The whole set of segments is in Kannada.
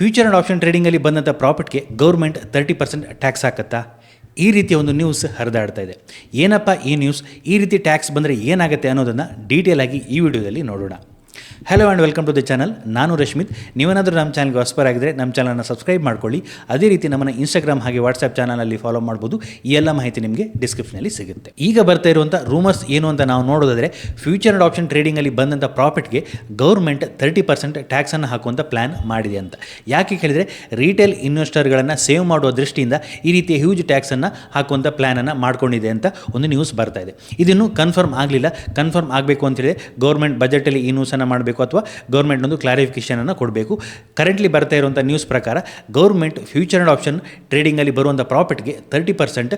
ಫ್ಯೂಚರ್ ಆ್ಯಂಡ್ ಆಪ್ಷನ್ ಟ್ರೇಡಿಂಗಲ್ಲಿ ಬಂದಂಥ ಪ್ರಾಫಿಟ್ಗೆ ಗೌರ್ಮೆಂಟ್ ತರ್ಟಿ ಪರ್ಸೆಂಟ್ ಟ್ಯಾಕ್ಸ್ ಹಾಕತ್ತಾ? ಈ ರೀತಿಯ ಒಂದು ನ್ಯೂಸ್ ಹರಿದಾಡ್ತಾ ಇದೆ. ಏನಪ್ಪ ಈ ನ್ಯೂಸ್ ಈ ರೀತಿ ಟ್ಯಾಕ್ಸ್ ಬಂದರೆ ಏನಾಗುತ್ತೆ ಅನ್ನೋದನ್ನು ಡೀಟೇಲ್ ಆಗಿ ಈ ವಿಡಿಯೋದಲ್ಲಿ ನೋಡೋಣ. Hello and welcome to the channel ನಾನು ರಶ್ಮಿತ್. ನೀವೇನಾದರೂ ನಮ್ಮ ಚಾನಲ್ಗೆ ಹೊಸಬರಾಗಿದ್ದರೆ ನಮ್ಮ ಚಾನಲ್ನ ಸಬ್ಸ್ಕ್ರೈಬ್ ಮಾಡ್ಕೊಳ್ಳಿ. ಅದೇ ರೀತಿ ನಮ್ಮನ್ನು ಇನ್ಸ್ಟಾಗ್ರಾಮ್ ಹಾಗೆ ವಾಟ್ಸ್ಆ್ಯಪ್ ಚಾನಲಲ್ಲಿ ಫಾಲೋ ಮಾಡ್ಬೋದು. ಈ ಎಲ್ಲ ಮಾಹಿತಿ ನಿಮಗೆ ಡಿಸ್ಕ್ರಿಪ್ಷನಲ್ಲಿ ಸಿಗುತ್ತೆ. ಈಗ ಬರ್ತಾ ಇರುವಂಥ ರೂಮರ್ಸ್ ಏನು ಅಂತ ನಾವು ನೋಡೋದಾದರೆ ಫ್ಯೂಚರ್ ಆ್ಯಂಡ್ ಆಪ್ಷನ್ ಟ್ರೇಡಿಂಗಲ್ಲಿ ಬಂದಂಥ ಪ್ರಾಫಿಟ್ಗೆ ಗೌರ್ಮೆಂಟ್ ತರ್ಟಿ ಪರ್ಸೆಂಟ್ ಟ್ಯಾಕ್ಸನ್ನು ಹಾಕುವಂಥ ಪ್ಲ್ಯಾನ್ ಮಾಡಿದೆ ಅಂತ. ಯಾಕೆ ಕೇಳಿದರೆ ರೀಟೇಲ್ ಇನ್ವೆಸ್ಟರ್ಗಳನ್ನು ಸೇವ್ ಮಾಡುವ ದೃಷ್ಟಿಯಿಂದ ಈ ರೀತಿಯ ಹ್ಯೂಜ್ ಟ್ಯಾಕ್ಸನ್ನು ಹಾಕುವಂಥ ಪ್ಲ್ಯಾನನ್ನು ಮಾಡ್ಕೊಂಡಿದೆ ಅಂತ ಒಂದು ನ್ಯೂಸ್ ಬರ್ತಾ ಇದೆ. ಇದನ್ನು ಕನ್ಫರ್ಮ್ ಆಗಲಿಲ್ಲ. ಕನ್ಫರ್ಮ್ ಆಗಬೇಕು ಅಂತೇಳಿ ಗೌರ್ಮೆಂಟ್ ಬಜೆಟಲ್ಲಿ ಈ ನ್ಯೂಸನ್ನು ಮಾಡಬೇಕು. ಅಥವಾ ಗೌರ್ಮೆಂಟ್ ಒಂದು ಕ್ಲಾರಿಫಿಕೇಷನನ್ನು ಕೊಡಬೇಕು. ಕರೆಂಟ್ಲಿ ಬರ್ತಾ ಇರುವಂಥ ನ್ಯೂಸ್ ಪ್ರಕಾರ ಗೌರ್ಮೆಂಟ್ ಫ್ಯೂಚರ್ ಆ್ಯಂಡ್ ಆಪ್ಷನ್ ಟ್ರೇಡಿಂಗಲ್ಲಿ ಬರುವಂಥ ಪ್ರಾಫಿಟ್ಗೆ ತರ್ಟಿ ಪರ್ಸೆಂಟ್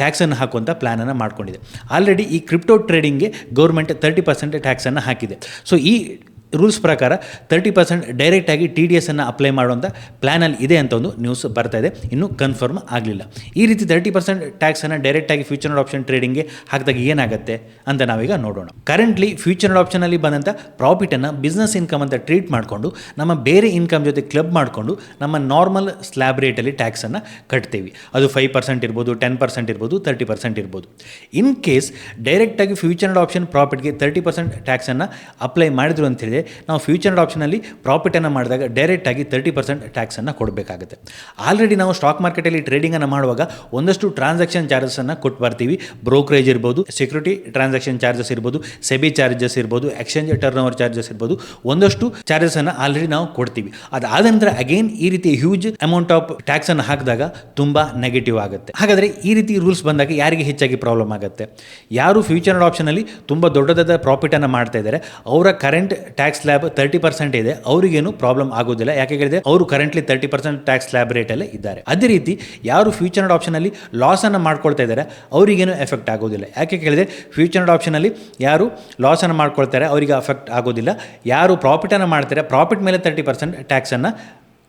ಟ್ಯಾಕ್ಸನ್ನು ಹಾಕುವಂಥ ಪ್ಲ್ಯಾನನ್ನು ಮಾಡ್ಕೊಂಡಿದೆ. ಆಲ್ರೆಡಿ ಈ ಕ್ರಿಪ್ಟೋ ಟ್ರೇಡಿಂಗ್ಗೆ ಗೌರ್ಮೆಂಟ್ ತರ್ಟಿ ಪರ್ಸೆಂಟ್ ಟ್ಯಾಕ್ಸನ್ನು ಹಾಕಿದೆ. ಸೊ ಈ ರೂಲ್ಸ್ ಪ್ರಕಾರ ತರ್ಟಿ ಪರ್ಸೆಂಟ್ ಡೈರೆಕ್ಟಾಗಿ ಟಿ ಡಿ ಎಸ್ಸನ್ನು ಅಪ್ಲೈ ಮಾಡುವಂಥ ಪ್ಲ್ಯಾನಲ್ಲಿ ಇದೆ ಅಂತ ಒಂದು ನ್ಯೂಸ್ ಬರ್ತಾ ಇದೆ. ಇನ್ನೂ ಕನ್ಫರ್ಮ್ ಆಗಲಿಲ್ಲ. ಈ ರೀತಿ ತರ್ಟಿ ಪರ್ಸೆಂಟ್ ಟ್ಯಾಕ್ಸನ್ನು ಡೈರೆಕ್ಟಾಗಿ ಫ್ಯೂಚರ್ ಆಪ್ಷನ್ ಟ್ರೇಡಿಂಗ್ಗೆ ಹಾಕಿದಾಗ ಏನಾಗುತ್ತೆ ಅಂತ ನಾವೀಗ ನೋಡೋಣ. ಕರೆಂಟ್ಲಿ ಫ್ಯೂಚರ್ ಆಪ್ಷನಲ್ಲಿ ಬಂದಂಥ ಪ್ರಾಫಿಟನ್ನು ಬಿಸ್ನೆಸ್ ಇನ್ಕಮ್ ಅಂತ ಟ್ರೀಟ್ ಮಾಡಿಕೊಂಡು, ನಮ್ಮ ಬೇರೆ ಇನ್ಕಮ್ ಜೊತೆ ಕ್ಲಬ್ ಮಾಡಿಕೊಂಡು, ನಮ್ಮ ನಾರ್ಮಲ್ ಸ್ಲ್ಯಾಬ್ ರೇಟಲ್ಲಿ ಟ್ಯಾಕ್ಸನ್ನು ಕಟ್ತೀವಿ. ಅದು ಫೈವ್ ಪರ್ಸೆಂಟ್ ಇರ್ಬೋದು ಟೆನ್ ಪರ್ಸೆಂಟ್ ಇರ್ಬೋದು ತರ್ಟಿ ಪರ್ಸೆಂಟ್ ಇರ್ಬೋದು. ಇನ್ ಕೇಸ್ ಡೈರೆಕ್ಟಾಗಿ ಫ್ಯೂಚರ್ ಆಪ್ಷನ್ ಪ್ರಾಫಿಟ್ಗೆ ತರ್ಟಿ ಪರ್ಸೆಂಟ್ ಟ್ಯಾಕ್ಸನ್ನು ಅಪ್ಲೈ ಮಾಡಿದ್ರು ಅಂತ ಹೇಳಿದ್ರೆ ನಾವು ಫ್ಯೂಚರ್ ಆ್ಯಂಡ್ ಆಪ್ಷನಲ್ಲಿ ಪ್ರಾಫಿಟನ್ನು ಮಾಡಿದಾಗ ಡೈರೆಕ್ಟಾಗಿ ತರ್ಟಿ ಪರ್ಸೆಂಟ್ ಟ್ಯಾಕ್ಸನ್ನು ಕೊಡಬೇಕಾಗುತ್ತೆ. ಆಲ್ರೆಡಿ ನಾವು ಸ್ಟಾಕ್ ಮಾರ್ಕೆಟಲ್ಲಿ ಟ್ರೇಡಿಂಗನ್ನು ಮಾಡುವಾಗ ಒಂದಷ್ಟು ಟ್ರಾನ್ಸಾಕ್ಷನ್ ಚಾರ್ಜಸನ್ನು ಕೊಟ್ಟು ಬರ್ತೀವಿ. ಬ್ರೋಕರೇಜ್ ಇರ್ಬೋದು ಸೆಕ್ಯೂರಿಟಿ ಟ್ರಾನ್ಸಾಕ್ಷನ್ ಚಾರ್ಜಸ್ ಇರ್ಬೋದು ಸೆಬಿ ಚಾರ್ಜಸ್ ಇರ್ಬೋದು ಎಕ್ಸ್ಚೇಂಜ್ ಟರ್ನ್ ಓವರ್ ಚಾರ್ಜಸ್ ಇರ್ಬೋದು. ಒಂದಷ್ಟು ಚಾರ್ಜಸನ್ನು ಆಲ್ರೆಡಿ ನಾವು ಕೊಡ್ತೀವಿ. ಅದಾದ ನಂತರ ಅಗೇನ್ ಈ ರೀತಿ ಹ್ಯೂಜ್ ಅಮೌಂಟ್ ಆಫ್ ಟ್ಯಾಕ್ಸನ್ನು ಹಾಕಿದಾಗ ತುಂಬ ನೆಗೆಟಿವ್ ಆಗುತ್ತೆ. ಹಾಗಾದರೆ ಈ ರೀತಿ ರೂಲ್ಸ್ ಬಂದಾಗ ಯಾರಿಗೆ ಹೆಚ್ಚಾಗಿ ಪ್ರಾಬ್ಲಮ್ ಆಗುತ್ತೆ? ಯಾರು ಫ್ಯೂಚರ್ ಆಪ್ಷನಲ್ಲಿ ತುಂಬ ದೊಡ್ಡದಾದ ಪ್ರಾಫಿಟನ್ನು ಮಾಡ್ತಾ ಇದ್ದಾರೆ, ಅವರ current tax slab thirty percent ಇದೆ. ಅವರಿಗೇನು ಪ್ರಾಬ್ಲಮ್ ಆಗೋದಿಲ್ಲ. ಯಾಕೆ ಹೇಳಿದ್ರೆ ಅವರು currently thirty percent tax slab ರೇಟಲ್ಲೇ ಇದ್ದಾರೆ. ಅದೇ ರೀತಿ ಯಾರು ಫ್ಯೂಚರ್ ಆಪ್ಷನಲ್ಲಿ ಲಾಸನ್ನು ಮಾಡ್ಕೊಳ್ತಾ ಇದ್ದಾರೆ, ಅವರಿಗೇನು ಎಫೆಕ್ಟ್ ಆಗೋದಿಲ್ಲ. ಯಾಕೆ ಕೇಳಿದ್ರೆ ಫ್ಯೂಚರ್ ಆಪ್ಷನ್ ಆಪ್ಷನಲ್ಲಿ ಯಾರು ಲಾಸನ್ನು ಮಾಡ್ಕೊಳ್ತಾರೆ, ಅವರಿಗೆ ಅಫೆಕ್ಟ್ ಆಗೋದಿಲ್ಲ. ಯಾರು ಪ್ರಾಫಿಟನ್ನು ಮಾಡ್ತಾರೆ ಪ್ರಾಫಿಟ್ ಮೇಲೆ ತರ್ಟಿ ಪರ್ಸೆಂಟ್ ಟ್ಯಾಕ್ಸನ್ನು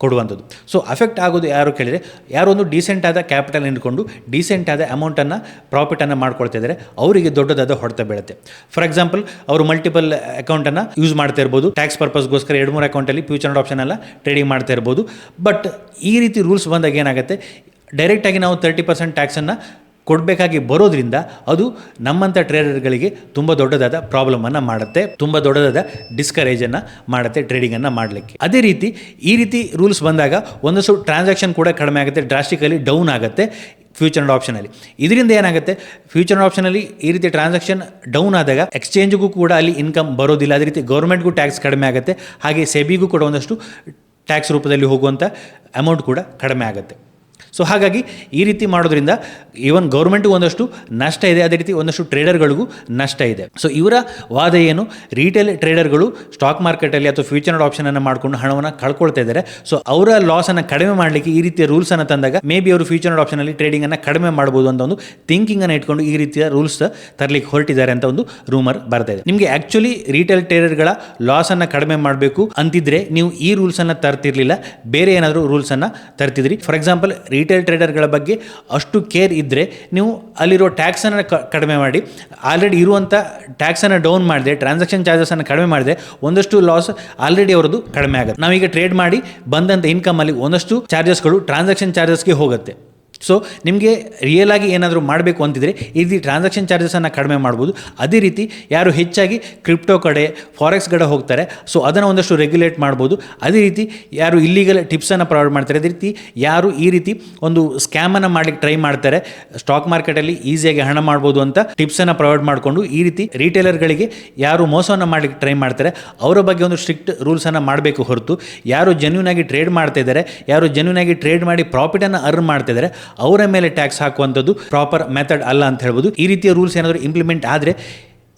ಕೊಡುವಂಥದ್ದು. ಸೊ ಅಫೆಕ್ಟ್ ಆಗೋದು ಯಾರು ಕೇಳಿದರೆ, ಯಾರು ಒಂದು ಡೀಸೆಂಟ್ ಆದ ಕ್ಯಾಪಿಟಲ್ ಇಟ್ಕೊಂಡು ಡೀಸೆಂಟ್ ಆದ ಅಮೌಂಟನ್ನು ಪ್ರಾಫಿಟನ್ನು ಮಾಡ್ಕೊಳ್ತಾ ಇದ್ದಾರೆ ಅವರಿಗೆ ದೊಡ್ಡದಾದ ಹೊಡೆತ ಬೀಳುತ್ತೆ. ಫಾರ್ ಎಕ್ಸಾಂಪಲ್ ಅವರು ಮಲ್ಟಿಪಲ್ ಅಕೌಂಟನ್ನು ಯೂಸ್ ಮಾಡ್ತಾ ಇರ್ಬೋದು ಟ್ಯಾಕ್ಸ್ ಪರ್ಪಸ್ಗೋಸ್ಕರ ಎರಡು ಮೂರು ಅಕೌಂಟಲ್ಲಿ ಫ್ಯೂಚರ್ ಆಪ್ಷನ್ ಎಲ್ಲ ಟ್ರೇಡಿಂಗ್ ಮಾಡ್ತಾ ಇರ್ಬೋದು. ಬಟ್ ಈ ರೀತಿ ರೂಲ್ಸ್ ಬಂದಾಗ ಏನಾಗುತ್ತೆ ಡೈರೆಕ್ಟಾಗಿ ನಾವು ತರ್ಟಿ ಪರ್ಸೆಂಟ್ ಟ್ಯಾಕ್ಸನ್ನು ಕೊಡಬೇಕಾಗಿ ಬರೋದ್ರಿಂದ ಅದು ನಮ್ಮಂಥ ಟ್ರೇಡರ್ಗಳಿಗೆ ತುಂಬ ದೊಡ್ಡದಾದ ಪ್ರಾಬ್ಲಮನ್ನು ಮಾಡುತ್ತೆ, ತುಂಬ ದೊಡ್ಡದಾದ ಡಿಸ್ಕರೇಜನ್ನು ಮಾಡುತ್ತೆ ಟ್ರೇಡಿಂಗನ್ನು ಮಾಡಲಿಕ್ಕೆ. ಅದೇ ರೀತಿ ಈ ರೀತಿ ರೂಲ್ಸ್ ಬಂದಾಗ ಒಂದಷ್ಟು ಟ್ರಾನ್ಸಾಕ್ಷನ್ ಕೂಡ ಕಡಿಮೆ ಆಗುತ್ತೆ ಡ್ರಾಸ್ಟಿಕಲಿ ಡೌನ್ ಆಗುತ್ತೆ ಫ್ಯೂಚರ್ ಆ್ಯಂಡ್ ಆಪ್ಷನಲ್ಲಿ ಇದರಿಂದ ಏನಾಗುತ್ತೆ? ಫ್ಯೂಚರ್ ಆ್ಯಂಡ್ ಆಪ್ಷನಲ್ಲಿ ಈ ರೀತಿ ಟ್ರಾನ್ಸಾಕ್ಷನ್ ಡೌನ್ ಆದಾಗ ಎಕ್ಸ್ಚೇಂಜ್ಗೂ ಕೂಡ ಅಲ್ಲಿ ಇನ್ಕಮ್ ಬರೋದಿಲ್ಲ. ಅದೇ ರೀತಿ ಗೌರ್ಮೆಂಟ್ಗೂ ಟ್ಯಾಕ್ಸ್ ಕಡಿಮೆ ಆಗುತ್ತೆ, ಹಾಗೆ ಸೆಬಿಗೂ ಕೂಡ ಒಂದಷ್ಟು ಟ್ಯಾಕ್ಸ್ ರೂಪದಲ್ಲಿ ಹೋಗುವಂಥ ಅಮೌಂಟ್ ಕೂಡ ಕಡಿಮೆ ಆಗುತ್ತೆ. ಸೊ ಹಾಗಾಗಿ ಈ ರೀತಿ ಮಾಡೋದ್ರಿಂದ ಈವನ್ ಗೌರ್ಮೆಂಟ್ಗೂ ಒಂದಷ್ಟು ನಷ್ಟ ಇದೆ. ಅದೇ ರೀತಿ ಒಂದಷ್ಟು ಟ್ರೇಡರ್ಗಳಿಗೂ ನಷ್ಟ ಇದೆ. ಸೊ ಇವರ ವಾದ ಏನು? ರೀಟೇಲ್ ಟ್ರೇಡರ್ಗಳು ಸ್ಟಾಕ್ ಮಾರ್ಕೆಟಲ್ಲಿ ಅಥವಾ ಫ್ಯೂಚರ್ ಆಪ್ಷನ್ ಆಪ್ಷನನ್ನು ಮಾಡಿಕೊಂಡು ಹಣವನ್ನು ಕಳ್ಕೊಳ್ತಾ ಇದ್ದಾರೆ. ಸೊ ಅವರ ಲಾಸನ್ನು ಕಡಿಮೆ ಮಾಡಲಿಕ್ಕೆ ಈ ರೀತಿಯ ರೂಲ್ಸನ್ನು ತಂದಾಗ ಮೇ ಬಿ ಅವರು ಫ್ಯೂಚರ್ ಆ್ಯಂಡ್ ಆಪ್ಷನಲ್ಲಿ ಟ್ರೇಡಿಂಗನ್ನು ಕಡಿಮೆ ಮಾಡ್ಬೋದು ಅಂತ ಒಂದು ಥಿಂಕಿಂಗ್ ಅನ್ನು ಇಟ್ಕೊಂಡು ಈ ರೀತಿಯ ರೂಲ್ಸ್ ತರಲಿಕ್ಕೆ ಹೊರಟಿದ್ದಾರೆ ಅಂತ ಒಂದು ರೂಮರ್ ಬರ್ತಾ ಇದೆ. ನಿಮಗೆ ಆ್ಯಕ್ಚುಲಿ ರೀಟೇಲ್ ಟ್ರೇಡರ್ಗಳ ಲಾಸ್ ಅನ್ನು ಕಡಿಮೆ ಮಾಡಬೇಕು ಅಂತಿದ್ರೆ ನೀವು ಈ ರೂಲ್ಸನ್ನು ತರ್ತಿರ್ಲಿಲ್ಲ. ಬೇರೆ ಏನಾದರೂ ರೂಲ್ಸನ್ನು ತರ್ತಿದ್ರಿ. ಫಾರ್ ಎಕ್ಸಾಂಪಲ್ ರಿಟೇಲ್ ಟ್ರೇಡರ್ಗಳ ಬಗ್ಗೆ ಅಷ್ಟು ಕೇರ್ ಇದ್ದರೆ ನೀವು ಅಲ್ಲಿರೋ ಟ್ಯಾಕ್ಸನ್ನು ಕಡಿಮೆ ಮಾಡಿ. ಆಲ್ರೆಡಿ ಇರುವಂಥ ಟ್ಯಾಕ್ಸನ್ನು ಡೌನ್ ಮಾಡಿದೆ ಟ್ರಾನ್ಸಾಕ್ಷನ್ ಚಾರ್ಜಸನ್ನು ಕಡಿಮೆ ಮಾಡಿದೆ, ಒಂದಷ್ಟು ಲಾಸ್ ಆಲ್ರೆಡಿ ಅವರದು ಕಡಿಮೆ ಆಗುತ್ತೆ. ನಾವೀಗ ಟ್ರೇಡ್ ಮಾಡಿ ಬಂದಂಥ ಇನ್ಕಮಲ್ಲಿ ಒಂದಷ್ಟು ಚಾರ್ಜಸ್ಗಳು ಟ್ರಾನ್ಸಾಕ್ಷನ್ ಚಾರ್ಜಸ್ಗೆ ಹೋಗುತ್ತೆ. ಸೊ ನಿಮಗೆ ರಿಯಲ್ ಆಗಿ ಏನಾದರೂ ಮಾಡಬೇಕು ಅಂತಿದ್ರೆ, ಈ ರೀತಿ ಟ್ರಾನ್ಸಾಕ್ಷನ್ ಚಾರ್ಜಸನ್ನು ಕಡಿಮೆ ಮಾಡ್ಬೋದು. ಅದೇ ರೀತಿ ಯಾರು ಹೆಚ್ಚಾಗಿ ಕ್ರಿಪ್ಟೋ ಕಡೆ ಫಾರೆಕ್ಸ್ ಕಡೆ ಹೋಗ್ತಾರೆ ಸೊ ಅದನ್ನು ಒಂದಷ್ಟು ರೆಗ್ಯುಲೇಟ್ ಮಾಡ್ಬೋದು. ಅದೇ ರೀತಿ ಯಾರು ಇಲ್ಲಿಗಲ್ ಟಿಪ್ಸನ್ನು ಪ್ರೊವೈಡ್ ಮಾಡ್ತಾರೆ. ಅದೇ ರೀತಿ ಯಾರು ಈ ರೀತಿ ಒಂದು ಸ್ಕ್ಯಾಮನ್ನು ಮಾಡಲಿಕ್ಕೆ ಟ್ರೈ ಮಾಡ್ತಾರೆ ಸ್ಟಾಕ್ ಮಾರ್ಕೆಟಲ್ಲಿ ಈಸಿಯಾಗಿ ಹಣ ಮಾಡ್ಬೋದು ಅಂತ ಟಿಪ್ಸನ್ನು ಪ್ರೊವೈಡ್ ಮಾಡಿಕೊಂಡು, ಈ ರೀತಿ ರೀಟೇಲರ್ಗಳಿಗೆ ಯಾರು ಮೋಸವನ್ನು ಮಾಡಲಿಕ್ಕೆ ಟ್ರೈ ಮಾಡ್ತಾರೆ, ಅವರ ಬಗ್ಗೆ ಒಂದು ಸ್ಟ್ರಿಕ್ಟ್ ರೂಲ್ಸನ್ನು ಮಾಡಬೇಕು ಹೊರತು. ಯಾರು ಜೆನ್ಯೂನ್ ಆಗಿ ಟ್ರೇಡ್ ಮಾಡ್ತಾ ಇದ್ದಾರೆ, ಯಾರು ಜೆನ್ಯೂನ್ ಆಗಿ ಟ್ರೇಡ್ ಮಾಡಿ ಪ್ರಾಫಿಟನ್ನು ಅರ್ನ್ ಮಾಡ್ತಾ ಇದ್ದಾರೆ ಅವರ ಮೇಲೆ ಟ್ಯಾಕ್ಸ್ ಹಾಕುವಂಥದ್ದು ಪ್ರಾಪರ್ ಮೆಥಡ್ ಅಲ್ಲ ಅಂತ ಹೇಳ್ಬೋದು. ಈ ರೀತಿಯ ರೂಲ್ಸ್ ಏನಾದರೂ ಇಂಪ್ಲಿಮೆಂಟ್ ಆದರೆ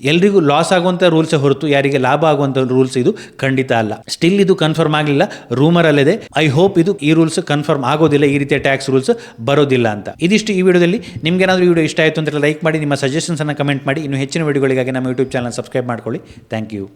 ಎಲ್ರಿಗೂ ಲಾಸ್ ಆಗುವಂಥ ರೂಲ್ಸ್ ಹೊರತು ಯಾರಿಗೆ ಲಾಭ ಆಗುವಂಥ ರೂಲ್ಸ್ ಇದು ಖಂಡಿತ ಅಲ್ಲ. ಸ್ಟಿಲ್ ಇದು ಕನ್ಫರ್ಮ್ ಆಗಲಿಲ್ಲ. ರೂಮರ್ ಅಲ್ಲದೆ. ಐ ಹೋಪ್ ಇದು ಈ ರೂಲ್ಸ್ ಕನ್ಫರ್ಮ್ ಆಗೋದಿಲ್ಲ, ಈ ರೀತಿಯ ಟ್ಯಾಕ್ಸ್ ರೂಲ್ಸ್ ಬರೋದಿಲ್ಲ ಅಂತ. ಇದಿಷ್ಟು ಈ ವಿಡಿಯೋದಲ್ಲಿ. ನಿಮ್ಗೆ ಏನಾದರೂ ವಿಡಿಯೋ ಇಷ್ಟ ಆಯಿತು ಅಂತ ಲೈಕ್ ಮಾಡಿ, ನಿಮ್ಮ ಸಜೆಷನ್ಸನ್ನು ಕಮೆಂಟ್ ಮಾಡಿ. ಇನ್ನು ಹೆಚ್ಚಿನ ವಿಡಿಯೋಗಳಿಗಾಗಿ ನಮ್ಮ ಯೂಟ್ಯೂಬ್ ಚಾನಲ್ ಸಬ್ಸ್ಕ್ರೈಬ್ ಮಾಡ್ಕೊಳ್ಳಿ. Thank you